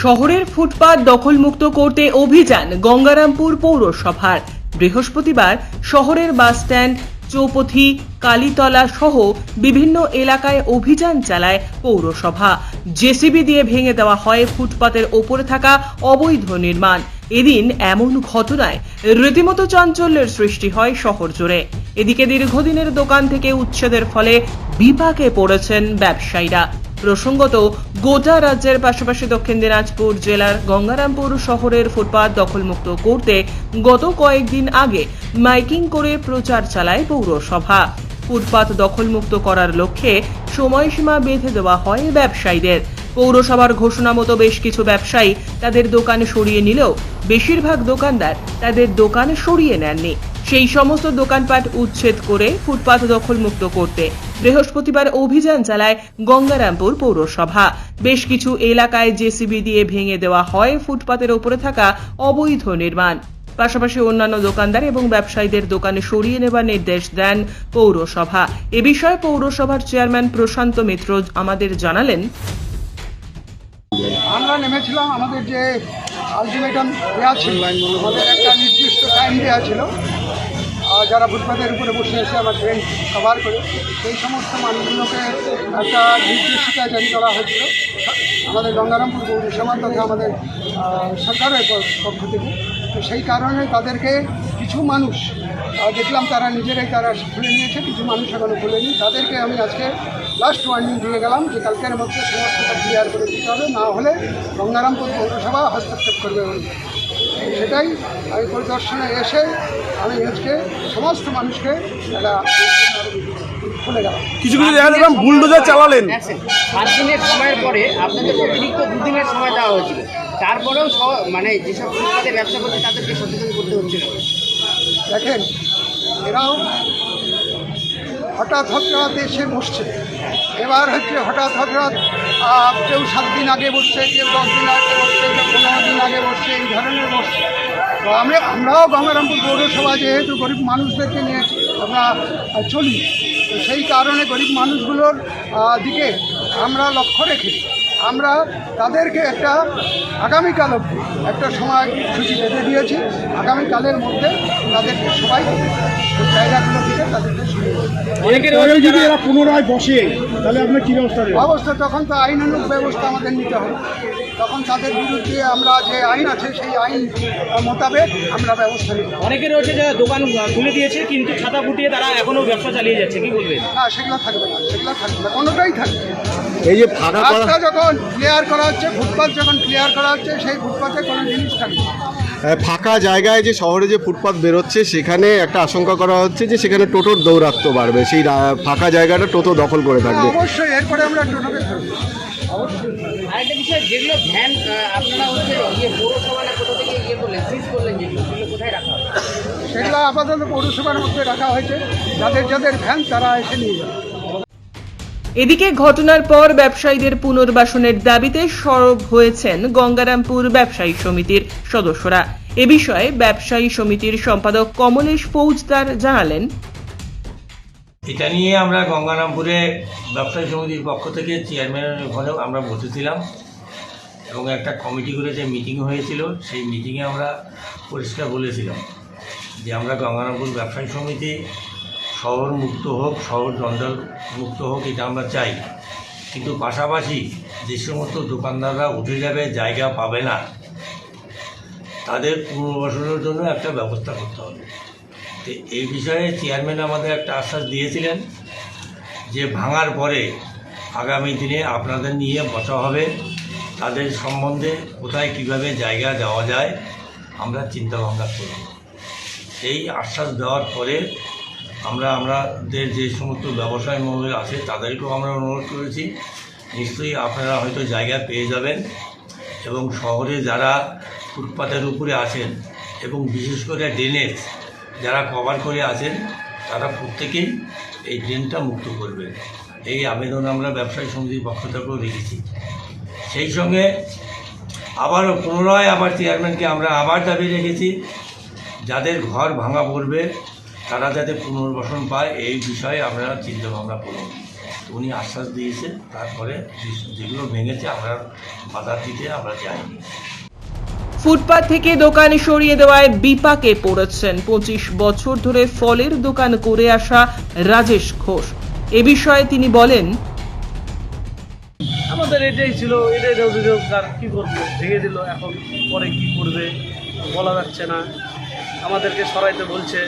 শহরের ফুটপাত দখলমুক্ত করতে অভিযান গঙ্গারামপুর পৌরসভার। বৃহস্পতিবার শহরের বাসস্ট্যান্ড চৌপথি, কালীতলা সহ বিভিন্ন এলাকায় অভিযান চালায় পৌরসভা। জেসিবি দিয়ে ভেঙে দেওয়া হয় ফুটপাতের ওপরে থাকা অবৈধ নির্মাণ। এদিন এমন ঘটনায় রীতিমতো চাঞ্চল্যের সৃষ্টি হয় শহর জুড়ে। এদিকে দীর্ঘদিনের দোকান থেকে উচ্ছেদের ফলে বিপাকে পড়েছেন ব্যবসায়ীরা। প্রসঙ্গত, গোটা রাজ্যের পাশাপাশি দক্ষিণ দিনাজপুর জেলার গঙ্গারামপুর শহরের ফুটপাত দখলমুক্ত করতে গত কয়েকদিন আগে মাইকিং করে প্রচার চালায় পৌরসভা। ফুটপাত দখলমুক্ত করার লক্ষ্যে সময়সীমা বেঁধে দেওয়া হয় ব্যবসায়ীদের। পৌরসভার ঘোষণা মতো বেশ কিছু ব্যবসায়ী তাদের দোকান সরিয়ে নিলেও, বেশিরভাগ দোকানদার তাদের দোকান সরিয়ে নেননি। সেই সমস্ত দোকানপাট উচ্ছেদ করে ফুটপাত দখলমুক্ত করতে বৃহস্পতিবার অভিযান চালায় গঙ্গারামপুর পৌরসভা। বেশ কিছু এলাকায় জেসিবি দিয়ে ভেঙে দেওয়া হয় ফুটপাতের ওপরে থাকা অবৈধ নির্মাণ। পাশাপাশি অন্যান্য দোকানদার এবং ব্যবসায়ীদের দোকানে সরিয়ে নেবার নির্দেশ দেন পৌরসভা। এ বিষয়ে পৌরসভার চেয়ারম্যান প্রশান্ত মিত্র আমাদের জানালেন। আমরা নেমেছিলাম, আমাদের যে আলটিমেটাম দেওয়া ছিল, আমাদের একটা নির্দিষ্ট টাইম দেওয়া ছিল। যারা ফুটপাতের উপরে বসে এসে আমার ট্রেন কভার করে, সেই সমস্ত মানুষগুলোকে একটা নির্দেশিকা জারি করা হয়েছিল। আমাদের গঙ্গারামপুর পৌরসভা তথা আমাদের সরকারের পক্ষ থেকে। তো সেই কারণে তাদেরকে কিছু মানুষ দেখলাম তারা নিজেরাই তারা খুলে নিয়েছে, কিছু মানুষ এখনও খুলেনি তাদেরকে আমি আজকে লাস্ট ওয়ার্নিং দিয়ে গেলাম যে কালকের মধ্যে সমস্তটা ক্লিয়ার করে দিতে হবে। না হলে গঙ্গারামপুর পৌরসভা হস্তক্ষেপ করবে। সেটাই আমি পরিদর্শনে এসে আমি আজকে সমস্ত মানুষকে একটা খুলে গেলাম। কিছু কিছু জায়গায় দেখলাম বুলডোজার চালালেন। দেখছেন সাত দিনের সময়ের পরে আপনাদের অতিরিক্ত দুদিনের সময় দেওয়া হয়েছিল। তারপরেও মানে যেসব ব্যবসা করছে তাদেরকে সচেতন করতে হচ্ছিল। দেখেন এরাও হঠাৎ হঠাৎ এসে বসছে। এবার হচ্ছে হঠাৎ হঠাৎ কেউ সাত দিন আগে বসছে, কেউ দশ দিন আগে বসছে, কেউ পনেরো দিন আগে বসছে, এই ধরনের বসছে। তো আমি আমরাও গঙ্গারামপুর পৌরসভা যেহেতু গরিব মানুষদেরকে নিয়ে আমরা চলি সেই কারণে গরিব মানুষগুলোর দিকে আমরা লক্ষ্য রেখে আমরা তাদেরকে একটা আগামীকাল অবধি একটা সময় সূচি বেঁধে দিয়েছি আগামীকালের মধ্যে তাদেরকে সবাই জায়গাগুলো থেকে তাদেরকে। যদি এরা পুনরায় বসে তাহলে আপনার কি ব্যবস্থা? অবস্থা তখন তো আইনানুগ ব্যবস্থা আমাদের নিতে হবে তখন তাদের বিরুদ্ধে আমরা যে আইন আছে সেই আইন মোতাবেক আমরা ব্যবস্থা নিব অনেকে রয়েছে যারা দোকান খুলে দিয়েছে কিন্তু ছাতা ফুটিয়ে তারা এখনও ব্যবসা চালিয়ে যাচ্ছে কি বলবেন না সেগুলো থাকবে না সেগুলো থাকবে না কোনোটাই থাকবে না। এই যে ফাঁকা করা রাস্তা যখন ক্লিয়ার করা হচ্ছে ফুটপাথ যখন ক্লিয়ার করা হচ্ছে সেই ফুটপাথে কোনো জিনিস থাকবে ফাঁকা জায়গায় যে শহরে যে ফুটপাথ বেরোচ্ছে সেখানে একটা আশঙ্কা করা হচ্ছে যে সেখানে টোটোর দৌরাত্ম বাড়বে। সেই রা- ফাঁকা জায়গাটা টোটো দখল করে থাকবে। অবশ্যই এরপরে আমরা টোটোকে আরেকটা বিষয় যেগুলো ভ্যান আপনারা হচ্ছে ইয়ে পৌরসভা না কোথা থেকে ইয়ে করলেন সিজ করলেন যেগুলো সেগুলো কোথায় রাখা সেগুলো আপাতত পৌরসভার মধ্যে রাখা হয়েছে। যাদের যাদের ভ্যান তারা এসে নিয়ে যাবে। এদিকে ঘটনার পর ব্যবসায়ীদের পুনর্বাসনের দাবিতে সরব হয়েছেন গঙ্গারামপুর ব্যবসায়ী সমিতির সদস্যরা। এ বিষয়ে ব্যবসায়ী সমিতির সম্পাদক কমলেশ ফৌজদার জানালেন। এটা নিয়ে আমরা গঙ্গারামপুরে ব্যবসায়ী সমিতির পক্ষ থেকে চেয়ারম্যানের ওখানেও আমরা বসেছিলাম এবং একটা কমিটি করে যে মিটিং হয়েছিল, সেই মিটিংয়ে আমরা পরিষ্কার বলেছিলাম যে আমরা গঙ্গারামপুর ব্যবসায়ী সমিতি শহর মুক্ত হোক শহর জঞ্জাল মুক্ত হোক, এটা আমরা চাই। কিন্তু পাশাপাশি যে সমস্ত দোকানদাররা উঠে যাবে, জায়গা পাবে না, তাদের পুনর্বাসনের জন্য একটা ব্যবস্থা করতে হবে। তো এই বিষয়ে চেয়ারম্যান আমাদের একটা আশ্বাস দিয়েছিলেন যে ভাঙার পরে আগামী দিনে আপনাদের নিয়ে বসা হবে। তাদের সম্বন্ধে কোথায় কীভাবে জায়গা দেওয়া যায়, আমরা চিন্তাভাবনা করব। এই আশ্বাস দেওয়ার পরে আমরা আমাদের যে সমস্ত ব্যবসায় মহল আছে, তাদেরকেও আমরা অনুরোধ করেছি। নিশ্চয়ই আপনারা হয়তো জায়গা পেয়ে যাবেন এবং শহরে যারা ফুটপাতের উপরে আছেন এবং বিশেষ করে ড্রেনেজ যারা কভার করে আছেন, তারা প্রত্যেকেই এই ড্রেনটা মুক্ত করবেন। এই আবেদন আমরা ব্যবসায়ী সমিতির পক্ষ থেকেও রেখেছি। সেই সঙ্গে আবারও পুনরায় আবার চেয়ারম্যানকে আমরা আবার দাবি রেখেছি, যাদের ঘর ভাঙা পড়বে তারা যাতে পুনর্বাসন পায় এই বিষয়ে আমরা চিন্তা ভাবনা করব। উনি আশ্বাস দিয়েছে তারপরে যেগুলো ভেঙেছে আমরা বাধা দিতে আমরা যাইনি ফুটপাত থেকে দোকান সরিয়ে দেওয়ায় বিপাকে পড়েছেন। পঁচিশ বছর ধরে ফলের দোকান করে আসা রাজেশ ঘোষ। এ বিষয়ে তিনি বলেন আমাদের এটাই ছিল এটাই রোজগার কী করব? ভেঙে দিল এখন পরে কি করবে? বলা যাচ্ছে না। আমাদেরকে সরাইতে বলছে।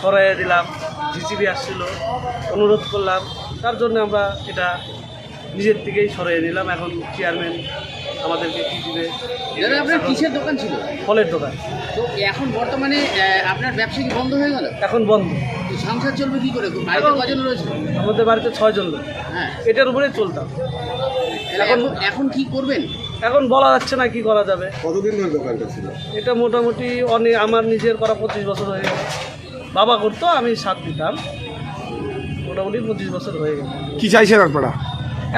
সরাইয়ে দিলাম জিসিবি আসছিল অনুরোধ করলাম। তার জন্য আমরা এটা নিজের থেকেই সরাইয়ে দিলাম। এখন চেয়ারম্যান আমাদেরকে কী দিবে? দাদা আপনার কিসের দোকান ছিল? ফলের দোকান। তো এখন বর্তমানে আপনার ব্যবসা কি বন্ধ হয়ে গেল? এখন বন্ধ। সংসার চলবে কী করে? বাড়িতে কজন রয়েছে? আমাদের বাড়িতে ছয়জন লোক। হ্যাঁ। এটার উপরেই চলতাম। এখন এখন কি করবেন? এখন বলা যাচ্ছে না কি করা যাবে। কতদিন ধরে দোকানটা ছিল? এটা মোটামুটি অনেক আমার নিজের করা পঁচিশ বছর হয়ে গেল বাবা করতো আমি সাথ দিতাম। মোটামুটি পঁচিশ বছর হয়ে গেল। কি চাইছেন আপনারা?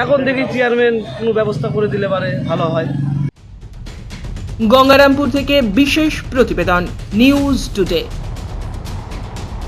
এখন দেখি চেয়ারম্যান কোনো ব্যবস্থা করে দিলে পারে ভালো হয়। গঙ্গারামপুর থেকে বিশেষ প্রতিবেদন নিউজ টুডে